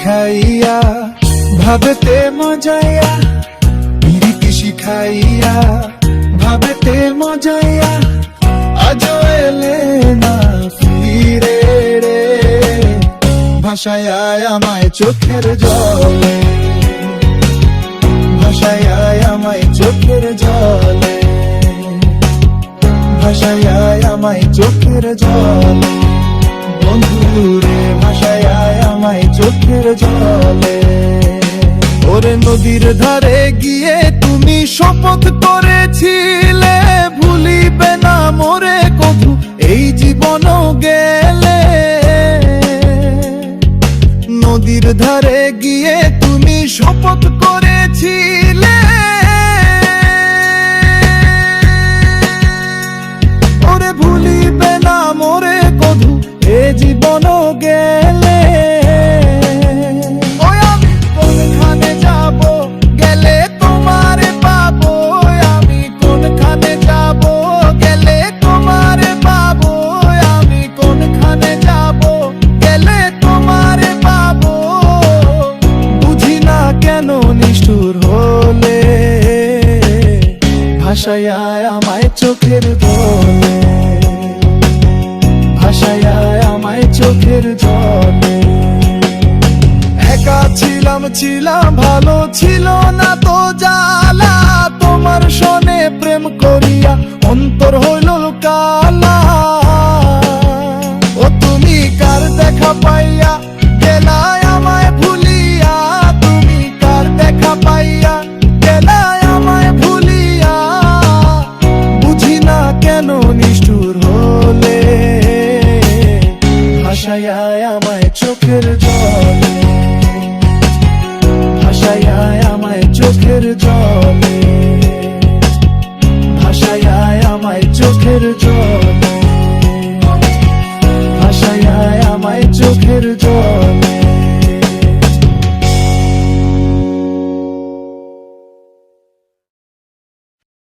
শিখাইয়া, ভাবতে মজাইয়া পিরিতি শিখাইয়া, ভাবতে মজাইয়া আজ এলে না ফিরে রে। ভাষায় আমায় চোখের জলে। ভাষায় আমায় চোখের জলে। ভাষায় আমায় চোখের জলে। শপথ করেছিলে, ভুলিবে না মোরে কভু এই জীবন গেলে। নদীর ধারে গিয়ে তুমি শপথ করেছিলে। ওরে ভুলিবে না মোরে কধু, এ জীবন গেলে। ভাষায় আমায় চোখের জলে। ভাষায় আমায় চোখের জলে। একা ছিলাম ছিলাম, ভালো ছিল না তো জ্বালা। তোমার চোখের জলে। ভাষায় আমায় চোখের জলে। ভাষায় আমায় চোখের জল।